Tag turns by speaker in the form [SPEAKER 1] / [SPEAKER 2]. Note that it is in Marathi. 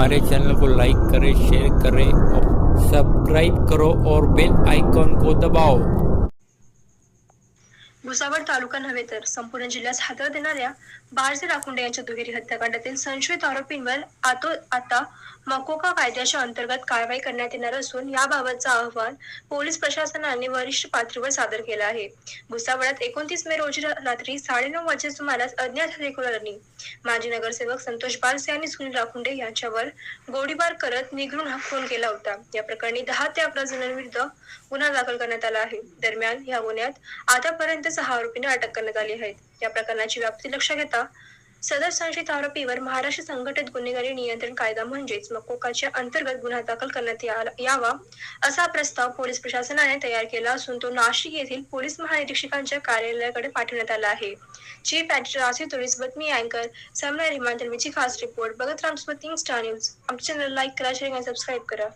[SPEAKER 1] हमारे चैनल को लाइक करें शेयर करें सब्सक्राइब करो और बेल आइकॉन को दबाओ।
[SPEAKER 2] भुसावळ तालुका नव्हे तर संपूर्ण जिल्ह्यास हादर देणाऱ्या बाळजी राखुंडे यांच्या दुहेरी हत्याकांडातील संशयित आरोपींवर आतो आता मकोका कायद्याच्या अंतर्गत कारवाई करण्यात येणार असून याबाबतचा अहवाल पोलीस प्रशासनाने वरिष्ठ पातळीवर सादर केला आहे. भुसावळात एकोणतीस मे रोजी रात्री साडेनऊ वाजे सुमारास अज्ञात हल्लेखोरांनी माजी नगरसेवक संतोष बारसे आणि सुनील राखुंडे यांच्यावर गोळीबार करत निघळून हा खून केला होता. या प्रकरणी दहा ते अकरा जणांविरुद्ध गुन्हा दाखल करण्यात आला आहे. दरम्यान या गुन्ह्यात आतापर्यंत सहा आरोपींना अटक करण्यात आली आहे. या प्रकरणाची व्याप्ती लक्षात घेता सदर संशयित आरोपीवर महाराष्ट्र संघटित गुन्हेगारी नियंत्रण कायदा म्हणजेच मकोकाच्या अंतर्गत गुन्हा दाखल करण्यात यावा असा प्रस्ताव पोलीस प्रशासनाने तयार केला असून तो नाशिक येथील पोलीस महानिरीक्षकांच्या कार्यालयाकडे पाठवण्यात आला आहे. चीफ एडिटर आसिफ तुरीस मी अँकर सामना रिमांडर विची खास रिपोर्ट बघत राम सोबत किंग स्टार न्यूज. आमच्या चॅनल लाईक करा शेअर आणि सबस्क्राईब करा.